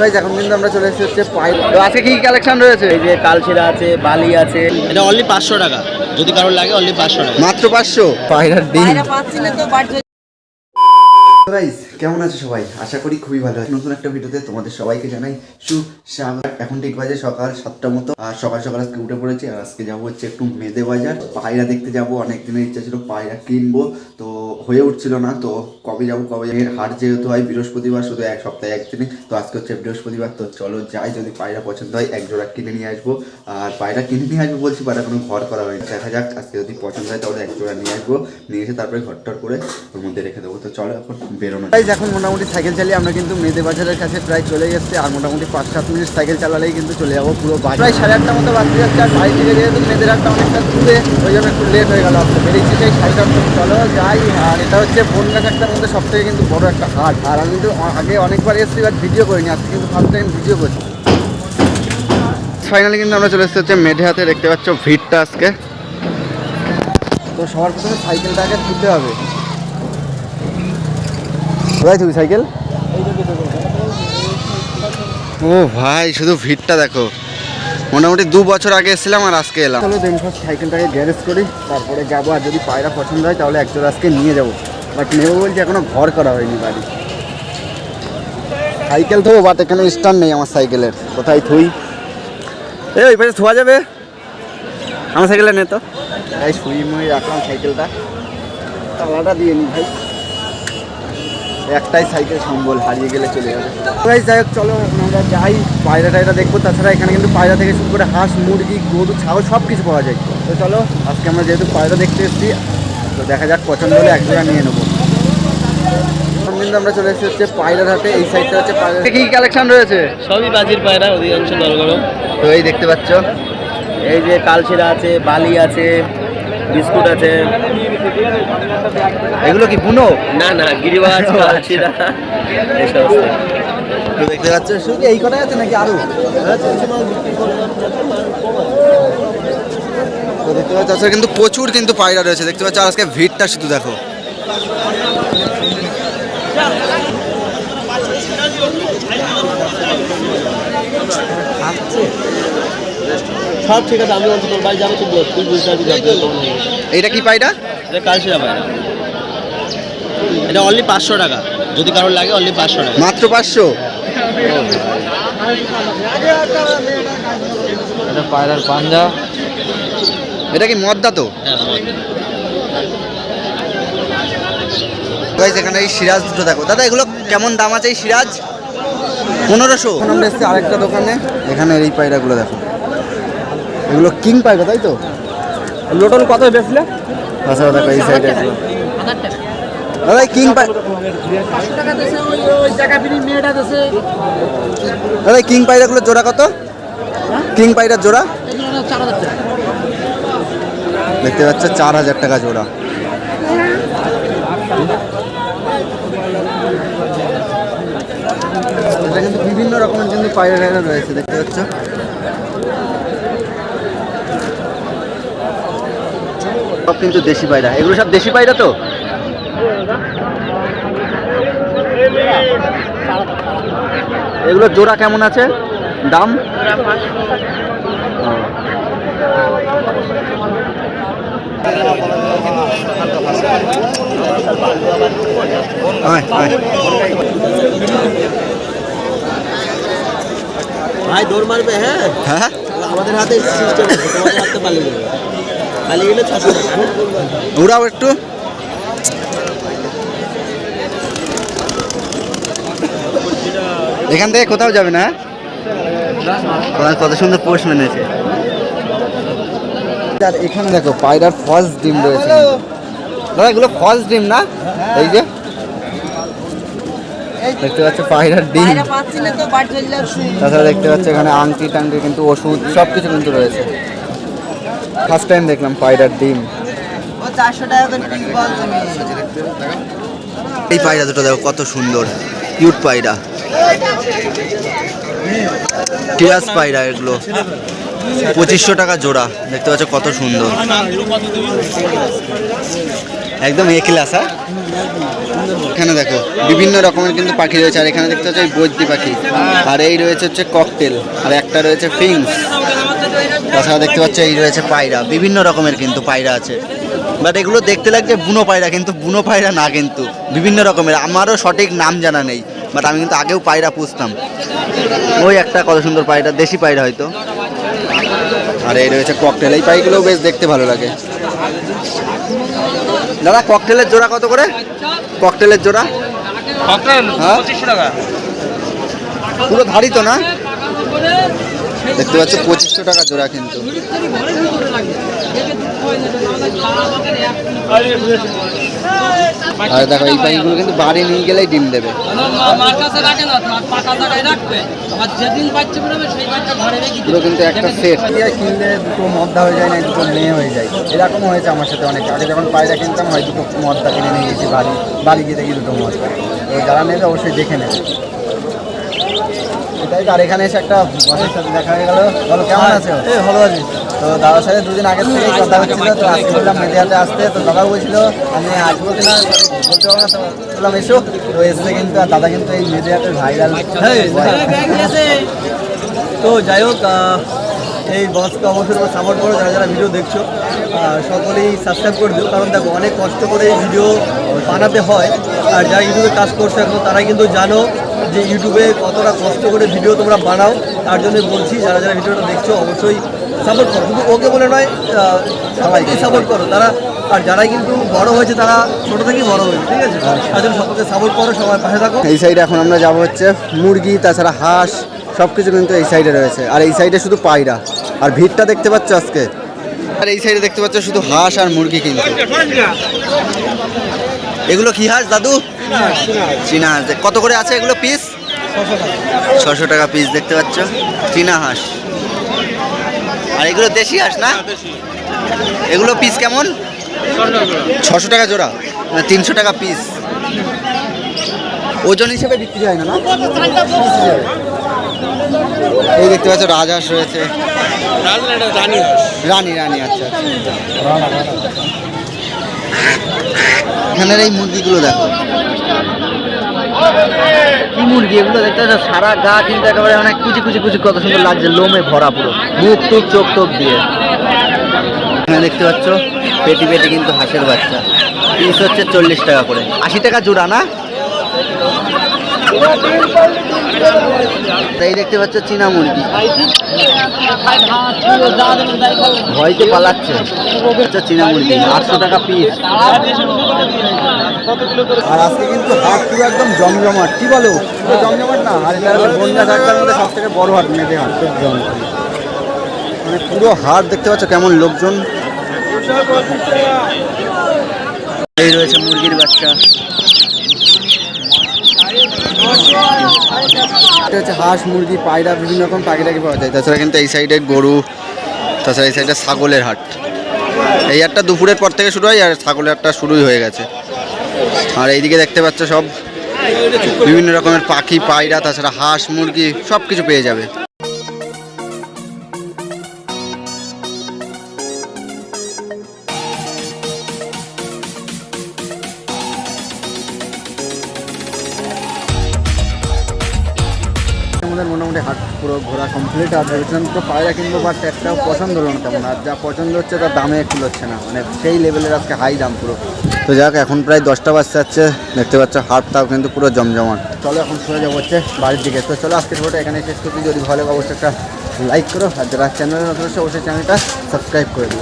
Guys এখন কিন্তু আমরা চলে এসেছি হচ্ছে তো আজকে কি কালেকশন রয়েছে? এই যে কালশিরা আছে বালি আছে। এটা অনলি পাঁচশো টাকা। যদি কারোর লাগে অনলি পাঁচশো টাকা। মাত্র পাঁচশো। পায়রার ডিম। গাইজ কেমন আছো সবাই? আশা করি খুবই ভালো আছে। নতুন একটা ভিডিওতে তোমাদের সবাইকে জানাই সুস্বাগত। এখন ঠিক বাজে সকাল সাতটা মতো। আর সকাল সকাল আজকে উঠে পড়েছি। আর আজকে যাব হচ্ছে একটু মেদে বাজার। পায়রা দেখতে যাব। অনেক দিনের ইচ্ছা ছিল পায়রা কিনবো। তো হয়ে উঠছিল না। তো কবে যাব, কবে? এর হাট যেহেতু হয় বৃহস্পতিবার, শুধু এক সপ্তাহে একদিনে তো আজকে হচ্ছে বৃহস্পতিবার। তো চলো যাই, যদি পায়রা পছন্দ হয় এক জোড়া কিনে নিয়ে আসব। আর পায়রা কিনে নিয়ে আসব বলছি পায়রা কোনো ঘর করা হয়নি। দেখা যাক, আজকে যদি পছন্দ হয় তাহলে এক জোড়া নিয়ে আসব। নিয়ে এসে তারপরে ঘরটর করে ওর মধ্যে রেখে দেবো। তো চলো এখন বেরোনো এখন মোটামুটি সাইকেল চালিয়ে আমরা কিন্তু মেদে বাজারের কাছে প্রায় চলে এসেছি আর মোটামুটি পাঁচ সাত মিনিট সাইকেল চালালেই কিন্তু চলে যাব পুরো বাজার। প্রায় সাড়ে আটটা মতো বাজতে যাচ্ছে আর বাড়ি থেকে যেহেতু মেদের একটা অনেকটা দূরে ওই জন্য একটু লেট হয়ে গেল। আসতে বেরিয়েছি সেই সাড়ে চারটা চলো যাই আর এটা হচ্ছে বনগাছ একটার মধ্যে সব থেকে কিন্তু বড় একটা হাট। আর আমি কিন্তু আগে অনেকবার এসেছি বাট ভিডিও করিনি। আজকে কিন্তু ফার্স্ট টাইম ভিডিও করছি। ফাইনালি কিন্তু আমরা চলে এসেছি হচ্ছে মেঢে হাতে দেখতে পাচ্ছ ভিড়টা আজকে। তো সবার প্রথমে সাইকেলটাকে তুলতে হবে। কোথায় তুই সাইকেল ও ভাই শুধু ভিড়টা দেখো। মোটামুটি দু বছর আগে এসেছিলাম আর আজকে এলাম। চলো দেন ফার্স্ট সাইকেলটাকে গ্যারেজ করি তারপরে যাব আর যদি পায়রা পছন্দ হয় তাহলে একজন আজকে নিয়ে যাব। বাট নেব বলছি এখনও ঘর করা হয়নি বাড়ি। সাইকেল তো বাট এখানে স্ট্যান্ড নেই আমার সাইকেলের কোথায় থুই? এ ওই পাশে থোয়া যাবে। আমার সাইকেলে নে তো। তাই শুই মুই রাখলাম সাইকেলটা তালাটা দিয়ে নি ভাই। একটাই সাইকেল সম্বল হারিয়ে গেলে চলে যাবে। যাই হোক চলো আমরা যাই পায়রা টায়রা দেখব। তাছাড়া এখানে কিন্তু পায়রা থেকে শুরু করে হাঁস মুরগি গরু ছাগল সব কিছু পাওয়া যায়। তো চলো আজকে আমরা যেহেতু পায়রা দেখতে এসেছি তো দেখা যাক পছন্দ হলে এক জোড়া নিয়ে নেব। কিন্তু আমরা চলে এসেছি হচ্ছে পায়রার হাটে এই সাইডটা হচ্ছে পায়রা কি কালেকশন রয়েছে? সবই বাজির পায়রা অধিকাংশ তো এই দেখতে পাচ্ছ এই যে কালশিরা আছে বালি আছে বিস্কুট আছে। এগুলো কি বুনো? না না গিরিবাজ কালশিরা এসব তো দেখতে পাচ্ছ শুধু এই কটাই আছে নাকি আরও? তো দেখতে পাচ্ছ আজকে কিন্তু প্রচুর কিন্তু পায়রা রয়েছে। দেখতে পাচ্ছ আজকে ভিড়টা শুধু দেখো। সব ঠিক আছে আমি তোর বাড়ি যাব তুই বুঝতে পারবি এইটা কি পায়রা? এটা কালশিরা পায়রা এটা অনলি পাঁচশো টাকা। যদি কারোর লাগে অনলি পাঁচশো টাকা। মাত্র পাঁচশো? এটা পায়রার পাঞ্জা। এটা কি মদ্দা তো? হ্যাঁ এখানে এই সিরাজ দুটো দেখো। দাদা এগুলো কেমন দাম আছে এই সিরাজ? পনেরোশো। আমরা এসেছি আরেকটা দোকানে। এখানে এই পায়রাগুলো দেখো। এগুলো কিং পায়রা তাই তো? লোটন কত বেচলে? আচ্ছা দেখো এই সাইডে দাদা কিং দাদা কিং পায়রাগুলো জোড়া কত? কিং পায়রার জোড়া? দেখতে পাচ্ছ, চার হাজার টাকা জোড়া। এটা বিভিন্ন রকমের কিন্তু পায়রা রয়েছে, দেখতে পাচ্ছ? সব কিন্তু দেশি পায়রা। এগুলো সব দেশি পায়রা তো? এগুলো জোড়া কেমন আছে? দাম। ভাই দৌড় মারবে হ্যাঁ? হ্যাঁ? আমাদের হাতে সিস্টেম তোমাদের হাতে পালিয়ে যাবে। ঘুরাও একটু। এখান থেকে কোথাও যাবে না তোমার কত সুন্দর পোস্ট মেনেছে। আর এখানে দেখো পায়রার ফলস ডিম রয়েছে। দাদা এগুলো ফলস ডিম না? এই যে। দেখতে পাচ্ছ পায়রার ডিম। তাছাড়া দেখতে পাচ্ছ এখানে আংটি টাংটি কিন্তু ওষুধ সব কিছু কিন্তু রয়েছে। ফার্স্ট টাইম দেখলাম পায়রার ডিম। ও চারশো টাকা করে পিস বল তুমি। এই পায়রা দুটো দেখো কত সুন্দর। কিউট পায়রা। টিয়াস পায়রা এগুলো। পঁচিশশো টাকা জোড়া। দেখতে পাচ্ছ কত সুন্দর। একদম এ ক্লাস হ্যাঁ? এখানে দেখো, বিভিন্ন রকমের কিন্তু পাখি রয়েছে, আর এখানে দেখতে হচ্ছে বৈদ্যি পাখি। আর এই রয়েছে হচ্ছে ককটেল, আর একটা রয়েছে ফিংস। তাছাড়া দেখতে পাচ্ছ এই রয়েছে পায়রা, বিভিন্ন রকমের কিন্তু পায়রা আছে। বাট এগুলো দেখতে লাগছে বুনো পায়রা, কিন্তু বুনো পায়রা না কিন্তু, বিভিন্ন রকমের। আমারও সঠিক নাম জানা নেই, বাট আমি কিন্তু আগেও পায়রা পুষতাম। ওই একটা কত সুন্দর পায়রা, দেশি পায়রা হয়তো। আর এই রয়েছে ককটেল, এই পাইগুলোও বেশ দেখতে ভালো লাগে। দাদা, ককটেলের জোড়া কত করে? ককটেলের জোড়া? হ্যাঁ? পুরো ধারি তো না? দেখতে পাচ্ছ পঁচিশশো টাকা জোড়া কিন্তু। আর দেখো এই পাখিগুলো কিন্তু বাড়ি নিয়ে গেলেই ডিম দেবে। পুরো কিন্তু একটা সেট কিনলে দুটো মদ্দা হয়ে যায় না দুটো মেয়ে হয়ে যায়। এরকম হয়েছে আমার সাথে অনেক। আগে যখন পায়রা কিনতাম হয় দুটো মদ্দা কিনে নিয়ে গেছি বাড়ি বাড়ি গিয়ে দেখি দুটো মদ্দা। তো যারা নেবে অবশ্যই দেখে নেবে। এটাই তো আর এখানে এসে একটা বসের সাথে দেখা হয়ে গেল। বলো কেমন আছো? এই ভালো আছি। তো দাদার সাথে দুদিন আগের থেকেই কথা হচ্ছিল তো আজকে বললাম মেদিয়াতে আসতে। তো দাদা বলছিল আমি আসব কিনা? বলতে পারব না তো। বললাম এসো। তো এসে কিন্তু আর দাদা কিন্তু এই মেদিয়াতে ভাইরাল তো যাই হোক এই বসকে অবশ্যই তোমরা সাপোর্ট করো যারা যারা ভিডিও দেখছ সকলেই সাবস্ক্রাইব করে দিও। কারণ দেখো অনেক কষ্ট করে এই ভিডিও বানাতে হয়। আর যারা ইউটিউবে কাজ করছ এখন তারাই কিন্তু জানো যে ইউটিউবে কতটা কষ্ট করে ভিডিও তোমরা বানাও। তার জন্য বলছি যারা যারা ভিডিওটা দেখছ অবশ্যই সাপোর্ট করো। শুধু ওকে বলে নয় আহ, সবাইকেই সাপোর্ট করো। তারা আর যারাই কিন্তু বড় হয়েছে তারা ছোটো থেকেই বড় হয়েছে ঠিক আছে? তার জন্য সকলকে সাপোর্ট করো সবার পাশে থাকো। এই সাইডে এখন আমরা যাব হচ্ছে মুরগি তাছাড়া হাঁস সব কিছু কিন্তু এই সাইডে রয়েছে। আর এই সাইডে শুধু পায়রা। আর ভিড়টা দেখতে পাচ্ছ আজকে? আর এই সাইডে দেখতে পাচ্ছ শুধু হাঁস আর মুরগি কিন্তু। এগুলো কি হাঁস দাদু? চীনা হাঁস কত করে আছে এগুলো পিস ছশো টাকা। পিস দেখতে পাচ্ছ। চীনা হাঁস। আর এগুলো দেশি হাঁস না? এগুলো পিস কেমন? ছশো টাকা জোড়া। না তিনশো টাকা পিস ওজন হিসেবে বিক্রি হয় না না? এই দেখতে পাচ্ছ রাজহাঁস রয়েছে। রানী রানী আচ্ছা আচ্ছা। এখানের এই মুরগিগুলো দেখো। কি মুরগি এগুলো দেখতে পাচ্ছ, সারা গা কিন্তু একেবারে অনেক কুচি কুচি কুচি, কত সুন্দর লাগছে, লোমে ভরা পুরো। মুখ টুক, চোখ টোক দিয়ে। দেখতে পাচ্ছ, পেটি পেটি কিন্তু হাঁসের বাচ্চা। পিস হচ্ছে চল্লিশ টাকা করে। আশি টাকা জোড়া, না? এই দেখতে পাচ্ছ, চীনা মুরগি। ভয়তে পালাচ্ছে। হচ্ছে চীনা মুরগি, আটশো টাকা পিস আর কিন্তু হাট পুরো একদম জমজমাট। কি বলো জমজমাট না? আর বড় হাট মেঘে হাট, খুব মানে পুরো হাট দেখতে পাচ্ছ কেমন লোকজন। এই রয়েছে মুরগির বাচ্চা। হচ্ছে হাঁস, মুরগি, পায়রা, বিভিন্ন রকম পাখি টাকি পাওয়া যায়। তাছাড়া কিন্তু এই সাইডে গরু, তাছাড়া এই সাইডে ছাগলের হাট। এই হাটটা দুপুরের পর থেকে শুরু হয় আর ছাগলের হাটটা শুরুই হয়ে গেছে। আর এইদিকে দেখতে পাচ্ছ সব বিভিন্ন রকমের পাখি, পায়রা, তাছাড়া হাঁস, মুরগি সব কিছু পেয়ে যাবে। হাট পুরো ঘোরা কমপ্লিট আর ভেবেছিলাম তো পায়রা কিনবো বাট একটাও পছন্দ হলো না তেমন। আর যা পছন্দ হচ্ছে, তার দামে একটু হচ্ছে না। মানে সেই লেভেলের আজকে হাই দাম পুরো। তো যাক, এখন প্রায় দশটা বাজতে যাচ্ছে। দেখতে পাচ্ছ, হাটটাও কিন্তু পুরো জমজমাট। চলো এখন সরে যাব হচ্ছে বাড়ির দিকে। তো চলো, আজকের ফোটো এখানে শেষ করছি। যদি ভালো অবশ্যই একটা লাইক করো। আর যারা হচ্ছে, অবশ্যই চ্যানেলটা সাবস্ক্রাইব করে দিও।